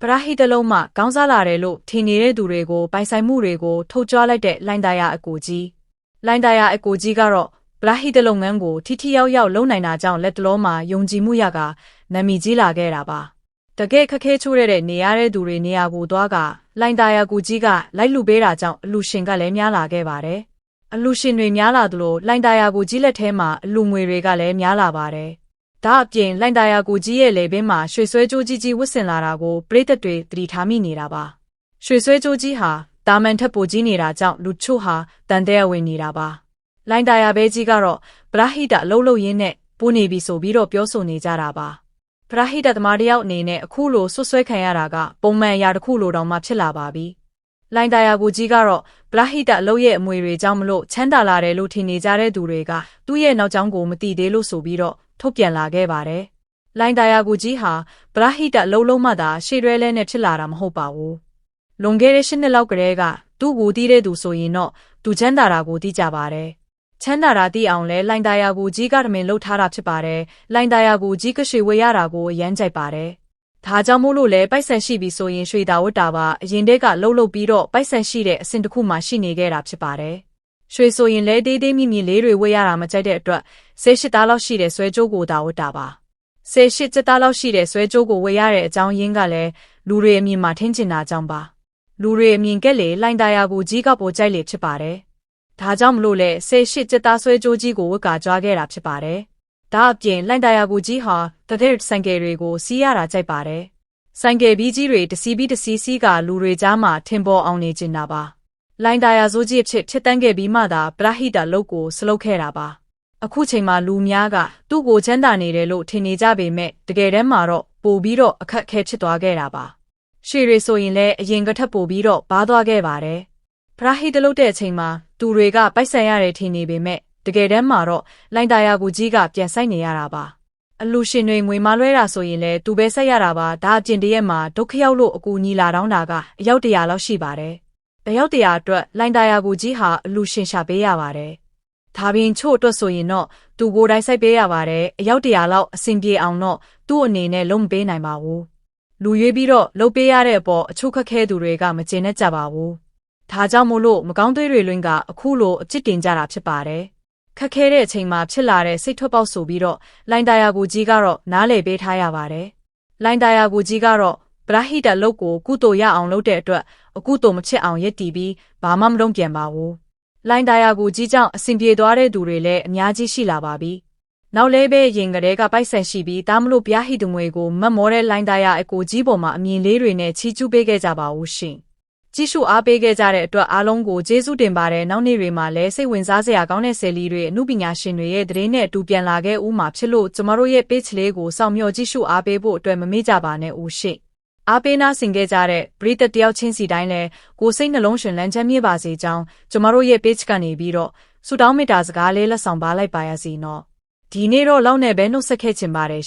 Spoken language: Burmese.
ပရာဟိတလုံးမှကောင်းစားလာတယ်လို့ထင်နေတဲ့သူတွေကိုပိုင်ဆိုင်မှုတွေကိုထုတ်ကြွလိုက်တဲ့လိုင်တာယာအကိုကြီးလိုင်တာယာအကိုကြီးကတော့ပရာဟိတလုပ်ငန်းကိုထိထိရောက်ရောက်လုပ်နိုင်တာကြောင့်လက်တလုံးမှာယုံကြည်မှုရကနာမည်ကြီးလာခဲ့တာပါတကယ်ခက်ခဲချိုးတဲ့နေရတဲ့သူတွေနေရာကိုသွားကလိုင်တာယာကိုကြီးကလိုက်လူပေးတာကြောင့်အလူရှင်ကလည်းများလာခဲ့ပါတယ်အလူရှင်တွေများလာသလိုလိုင်တာယာကိုကြီးလက်ထဲမှာအလူငွေတွေကလည်းများလာပါတယ် ဒါအပြင်လိုင်တာယာကိုကြီးရဲ့လေဘင်းမှာရွှေဆွဲကြိုးကြီးကြီးဝတ်ဆင်လာတာကိုပရိသတ်တွေသတိထားမိနေတာပါရွှေဆွဲကြိုးကြီးဟာတာမန်ထက်ပိုကြီးနေတာကြောင့်လူချို့ဟာတန်တဲ့ဝင်နေတာပါလိုင်တာယာဘဲကြီးကတော့ပရာဟိတအလုံးလုံးရင်းနဲ့ပိုးနေပြီဆိုပြီးတော့ပြောဆိုနေကြတာပါပရာဟိတသမားတယောက်အနေနဲ့အခုလိုဆွဆွဲခံရတာကပုံမှန်အရာတစ်ခုလိုတောင်မှဖြစ်လာပါပြီလိုင်တာယာကိုကြီးကတော့ပရာဟိတအလုံးရဲ့အမွေတွေကြောင့်မလို့ချမ်းသာလာတယ်လို့ထင်နေကြတဲ့သူတွေကသူ့ရဲ့နောက်ကျောင်းကိုမတိသေးလို့ဆိုပြီးတော့ ထုတ်ပြန်လာခဲ့ပါတယ်။လိုင်တာယာကိုကြီးဟာပရာဟိတအလုံးလုံးမှသာရှေ့ရွဲလဲနဲ့ဖြစ်လာတာမဟုတ်ပါဘူး။လွန်ခဲ့တဲ့၈နှစ်လောက်ကတည်းကသူ့ကိုတီးတဲ့သူဆိုရင်တော့သူချမ်းသာတာကိုသိကြပါတယ်။ချမ်းသာတာသိအောင်လဲလိုင်တာယာကိုကြီးကတမင်လှုပ်ထားတာဖြစ်ပါတယ်။လိုင်တာယာကိုကြီးကရွှေဝေရတာကိုအရန်ကြိုက်ပါတယ်။ဒါကြောင့်မို့လို့လဲပိုက်ဆံရှိပြီဆိုရင်ရွှေတာဝတ်တာပါအရင်တည်းကလှုပ်လှုပ်ပြီးတော့ပိုက်ဆံရှိတဲ့အဆင့်တစ်ခုမှရှိနေခဲ့တာဖြစ်ပါတယ်။ ရွှေဆိုရင်လဲတေးသေးမြင့်မြင့်လေးတွေဝေရတာမကြိုက်တဲ့အတွက်ဆေးရှစ်သားလောက်ရှိတဲ့ဆွဲကြိုးကိုတာဝတ်တာပါ။ဆေးရှစ်ကျက်သားလောက်ရှိတဲ့ဆွဲကြိုးကိုဝေရတဲ့အကြောင်းရင်းကလည်းလူတွေအမြင်မှာထင်ကျင်တာကြောင့်ပါ။လူတွေအမြင်ကက်လေလိုင်တာယာကိုကြီးကပေါ်ကြိုက်လေဖြစ်ပါတယ်။ဒါကြောင့်မလို့လဲဆေးရှစ်ကျက်သားဆွဲကြိုးကြီးကိုဝတ်ကာကြွားခဲ့တာဖြစ်ပါတယ်။ဒါအပြင်လိုင်တာယာကိုကြီးဟာတတဲ့ဆိုင်ကယ်တွေကိုစီးရတာကြိုက်ပါတယ်။ဆိုင်ကယ်ဘီးကြီးတွေတစီးပြီးတစီးစီးကလူတွေကြားမှာထင်ပေါ်အောင်နေကျင်တာပါ။ လိုင်တာယာဇိုးကြီးအဖြစ်ဖြစ်တန်းခဲ့ပြီးမှသာပရဟိတလုတ်ကိုစလုတ်ခဲ့တာပါ။အခုချိန်မှာလူများကသူ့ကိုချမ်းသာနေတယ်လို့ထင်နေကြပေမဲ့တကယ်တမ်းမှာတော့ပိုပြီးတော့အခက်အခဲဖြစ်သွားခဲ့တာပါ။ရှေတွေဆိုရင်လည်းအရင်ကထက်ပိုပြီးတော့ဘားသွားခဲ့ပါတယ်။ပရဟိတလုတ်တဲ့အချိန်မှာသူတွေကပိုက်ဆံရတယ်ထင်နေပေမဲ့တကယ်တမ်းမှာတော့လိုင်တာယာကိုကြီးကပြန်ဆိုင်နေရတာပါ။အလူရှင်တွေငွေမလွှဲတာဆိုရင်လည်းသူပဲဆက်ရတာပါဒါအပြင်တရက်မှာဒုက္ခရောက်လို့အကူညီလာတောင်းတာကအယောက်တရာလောက်ရှိပါတယ်။ အယောက်တရာအတွက်လိုင်တာယာကိုကြီးဟာအလူရှင်ရှာပေးရပါတယ်။ဒါပြင်ချို့အတွက်ဆိုရင်တော့သူကိုယ်တိုင်စိုက်ပေးရပါတယ်အယောက်တရာလောက်အဆင်ပြေအောင်တော့သူ့အနေနဲ့လုံးမပေးနိုင်ပါဘူး။လူရွေးပြီးတော့လုပ်ပေးရတဲ့အပေါ်အချို့ခက်ခဲသူတွေကမကျေနပ်ကြပါဘူး။ဒါကြောင့်မို့လို့မကောင်းသွေးတွေလွင်ကအခုလိုအစ်စ်တင်ကြတာဖြစ်ပါတယ်။ခက်ခဲတဲ့အချိန်မှာဖြစ်လာတဲ့စိတ်ထွက်ပေါက်ဆိုပြီးတော့လိုင်တာယာကိုကြီးကတော့နားလည်ပေးထားရပါတယ်။လိုင်တာယာကိုကြီးကတော့ ပရဟိတလုတ်ကိုကုသိုလ်ရအောင်လုပ်တဲ့အတွက်အကုသိုလ်မဖြစ်အောင်ရက်တီပြီးဘာမှမလုပ်ပြန်ပါဘူး။လိုင်တာယာကိုကြီးကြောင့်အစဉ်ပြေသွားတဲ့သူတွေလည်းအများကြီးရှိလာပါပြီ။နောက်လဲပဲရင်ကလေးကပိုက်ဆံရှိပြီးတားမလို့ပြားဟိတငွေကိုမတ်မောတဲ့လိုင်တာယာအကိုကြီးပေါ်မှာအမြင်လေးတွေနဲ့ချီးကျူးပေးခဲ့ကြပါဦးရှင်။ကြည့်ရှုအားပေးခဲ့ကြတဲ့အတွက်အားလုံးကိုကျေးဇူးတင်ပါတယ်နောက်နေ့တွေမှာလည်းစိတ်ဝင်စားစရာကောင်းတဲ့ဆယ်လီတွေအမှုပညာရှင်တွေရဲ့သတင်းနဲ့အတူပြန်လာခဲ့ဦးမှာဖြစ်လို့ကျမတို့ရဲ့ page လေးကိုစောင့်မျှော်ကြည့်ရှုအားပေးဖို့အတွက်မမေ့ကြပါနဲ့ဦးရှိ အားပေးနာဆင်ခဲ့ကြတဲ့ပရိသတ်တယောက်ချင်းစီတိုင်းလည်းကိုစိတ်နှလုံးရှင်လန်းချမ်းမြေ့ပါစေကြောင်းကျမတို့ရဲ့ page ကနေပြီးတော့ဆုတောင်းမေတ္တာစကားလေးလက်ဆောင်ပါလိုက်ပါရစီနော်ဒီနေ့တော့လောက်နဲ့ပဲနှုတ်ဆက်ခဲ့ချင်ပါတယ်